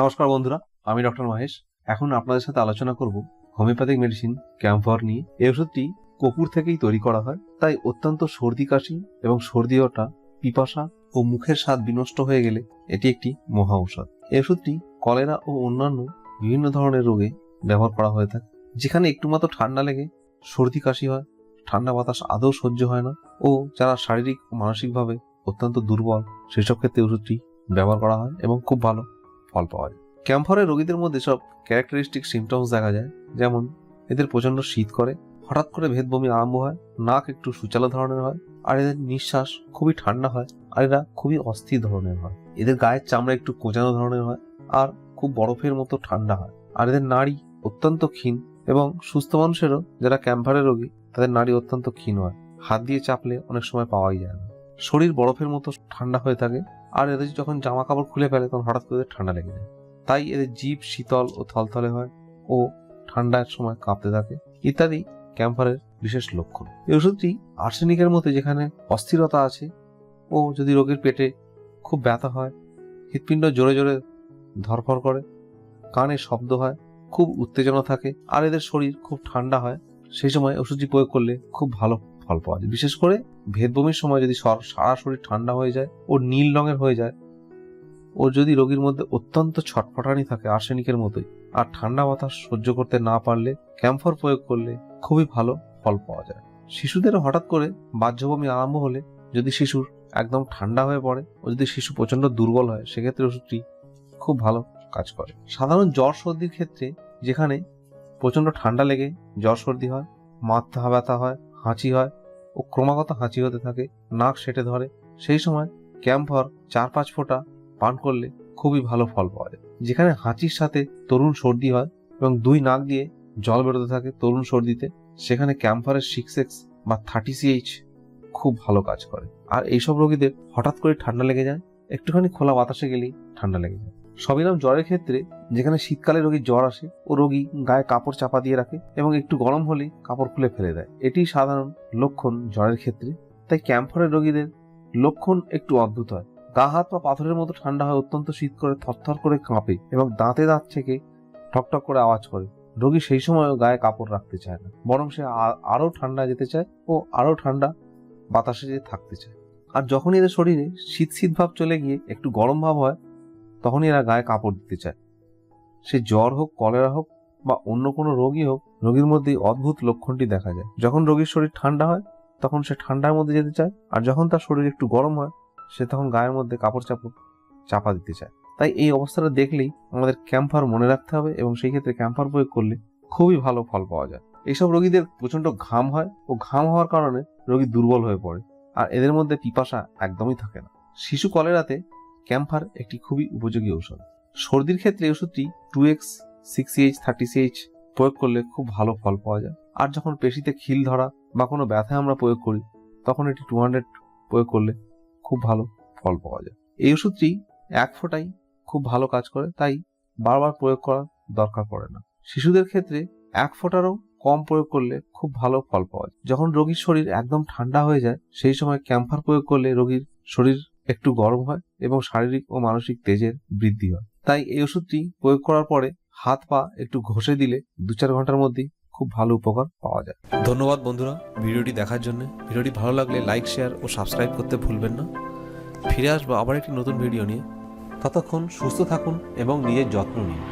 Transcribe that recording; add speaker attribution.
Speaker 1: নমস্কার বন্ধুরা, আমি ডক্টর মহেশ। এখন আপনাদের সাথে আলোচনা করব হোমিওপ্যাথিক মেডিসিন ক্যাম্ফর নিয়ে। এই ওষুধটি কপুর থেকেই তৈরি করা হয়, তাই অত্যন্ত সর্দি কাশি এবং সর্দি ওঠা, পিপাসা ও মুখের স্বাদ বিনষ্ট হয়ে গেলে এটি একটি মহা ঔষধ। এই ওষুধটি কলেরা ও অন্যান্য বিভিন্ন ধরনের রোগে ব্যবহার করা হয়ে থাকে, যেখানে একটু মাত্র ঠান্ডা লেগে সর্দি কাশি হয়, ঠান্ডা বাতাস আদৌ সহ্য হয় না ও যারা শারীরিক মানসিকভাবে অত্যন্ত দুর্বল, সেসব ক্ষেত্রে ওষুধটি ব্যবহার করা হয় এবং খুব ভালো। ফল পাওয়া যায়। ক্যাম্ফারের রোগীদের মধ্যে সব ক্যারেক্টারিস্টিক সিমটমস দেখা যায়। যেমন, এদের প্রচণ্ড শীত করে, হঠাৎ করে ভেদ বমি আরম্ভ হয়, নাক একটু সুচালো ধরনের হয়, আর এদের নিঃশ্বাস খুবই ঠান্ডা হয়, আর এরা খুবই অস্থির ধরনের হয়। এদের গায়ের চামড়া একটু কোঁচানো ধরনের হয়, আর খুব বরফের মতো ঠান্ডা হয়। আর এদের নাড়ি অত্যন্ত ক্ষীণ এবং সুস্থ মানুষেরও, যারা ক্যাম্পারের রোগী, তাদের নাড়ি অত্যন্ত ক্ষীণ হয়। হাত দিয়ে চাপলে অনেক সময় পাওয়াই যায় না। শরীর বরফের মতো ঠান্ডা হয়ে থাকে, আর এদের যখন জামা কাপড় খুলে ফেলে তখন হঠাৎ করে ঠান্ডা লেগে যায়। তাই এদের জীব শীতল ও থলথলে হয় ও ঠান্ডার সময় কাঁপতে থাকে। ইত্যাদি ক্যাম্পারের বিশেষ লক্ষণ। এই ওষুধটি আর্সেনিকের মধ্যে যেখানে অস্থিরতা আছে ও যদি রোগীর পেটে খুব ব্যথা হয়, হৃৎপিণ্ড জোরে জোরে ধরফর করে, কানে শব্দ হয়, খুব উত্তেজনা থাকে, আর এদের শরীর খুব ঠান্ডা হয়, সেই সময় ওষুধটি প্রয়োগ করলে খুব ভালো ফল পাওয়া যায়। বিশেষ করে ভেদ বমির সময় যদি সর- শরীর ঠান্ডা হয়ে যায়, ও নীল রঙের হয়ে যায়, ও যদি রোগীর মধ্যে অত্যন্ত ছটফটানি থাকে আর্সেনিকের মতোই, আর ঠান্ডা বাতাস সহ্য করতে না পারলে, ক্যাম্ফর প্রয়োগ করলে খুবই ভালো ফল পাওয়া যায়। শিশুদের হঠাৎ করে বাহ্যবমি আরম্ভ হলে যদি শিশুর একদম ঠান্ডা হয়ে পড়ে, ও যদি শিশু প্রচণ্ড দুর্বল হয়, সেক্ষেত্রে ওষুধটি খুব ভালো কাজ করে। সাধারণ জ্বর সর্দির ক্ষেত্রে যেখানে প্রচণ্ড ঠান্ডা লেগে জ্বর সর্দি হয়, মাথা ব্যথা হয় হাঁচি হয় ও ক্রমাগত হাঁচি হতে থাকে, নাক সেটে ধরে। সেই সময় ক্যাম্ফর চার পাঁচ ফোঁটা পান করলে খুবই ভালো ফল পাওয়া যায়। যেখানে হাঁচির সাথে তরুণ সর্দি হয় এবং দুই নাক দিয়ে জল বেরোতে থাকে তরুণ সর্দিতে, সেখানে ক্যাম্ফারের সিক্স এক্স বা থার্টি সিএইচ খুব ভালো কাজ করে। আর এইসব রোগীদের হঠাৎ করে ঠান্ডা লেগে যায়, একটুখানি খোলা বাতাসে গেলেই ঠান্ডা লেগে যায়। সবিরাম জ্বরের ক্ষেত্রে, যেখানে শীতকালে রোগীর জ্বর আসে ও রোগী গায়ে কাপড় চাপা দিয়ে রাখে এবং একটু গরম হলেই কাপড় খুলে ফেলে দেয়। এটি সাধারণ লক্ষণ জ্বরের ক্ষেত্রে। তাই ক্যাম্ফরের রোগীদের লক্ষণ একটু অদ্ভুত হয়। গা, হাত বা পাথরের মতো ঠান্ডা হয় অত্যন্ত শীত করে থরথর করে কাঁপে এবং দাঁতে দাঁত থেকে ঠকঠক করে আওয়াজ করে। রোগী সেই সময়ও গায়ে কাপড় রাখতে চায় না, বরং সে আরও আরও ঠান্ডা যেতে চায় ও আরও ঠান্ডা বাতাসে যেয়ে থাকতে চায়। আর যখনই এদের শরীরে শীত শীত ভাব চলে গিয়ে একটু গরম ভাব হয় তখনই এরা গায়ে কাপড় দিতে চায়। সে জ্বর হোক, কলেরা হোক বা অন্য কোনো রোগই হোক, রোগীর মধ্যে অদ্ভুত লক্ষণটি দেখা যায়। যখন রোগীর শরীর ঠান্ডা হয়, তখন সে ঠান্ডার মধ্যে যেতে চায় আর যখন তার শরীর একটু গরম হয়, সে তখন গায়ের মধ্যে কাপড় চাপড় চাপা দিতে চায়। তাই এই অবস্থাটা দেখলেই আমাদের ক্যাম্পার মনে রাখতে হবে এবং সেই ক্ষেত্রে ক্যাম্পার প্রয়োগ করলে খুবই ভালো ফল পাওয়া যায়। এইসব রোগীদের প্রচণ্ড ঘাম হয় ও ঘাম হওয়ার কারণে রোগী দুর্বল হয়ে পড়ে আর এদের মধ্যে পিপাসা একদমই থাকে না। শিশু কলেরাতে ক্যাম্পার একটি খুবই উপযোগী ঔষধ। সর্দির ক্ষেত্রে ওষুধটি two X, six H, thirty CH প্রয়োগ করলে খুব ভালো ফল পাওয়া যায়। আর যখন পেশিতে খিল ধরা বা কোনো ব্যথায় আমরা প্রয়োগ করি, তখন এটি টু হান্ড্রেড প্রয়োগ করলে খুব ভালো ফল পাওয়া যায়। এই ওষুধটি এক ফোঁটাই খুব ভালো কাজ করে, তাই বারবার প্রয়োগ করার দরকার পড়ে না। শিশুদের ক্ষেত্রে এক ফোঁটারও কম প্রয়োগ করলে খুব ভালো ফল পাওয়া যায়। যখন রোগীর শরীর একদম ঠান্ডা হয়ে যায়, সেই সময় ক্যাম্পার প্রয়োগ করলে রোগীর শরীর একটু গরম হয় এবং শারীরিক ও মানসিক তেজের বৃদ্ধি হয়। তাই এই ওষুধটি প্রয়োগ করার পরে হাত পা একটু ঘষে দিলে দু চার ঘণ্টার মধ্যেই খুব ভালো উপকার পাওয়া যায়। ধন্যবাদ বন্ধুরা ভিডিওটি দেখার জন্য। ভিডিওটি ভালো লাগলে লাইক, শেয়ার ও সাবস্ক্রাইব করতে ভুলবেন না। ফিরে আসব আবার একটি নতুন ভিডিও নিয়ে। ততক্ষণ সুস্থ থাকুন এবং নিজের যত্ন নিন।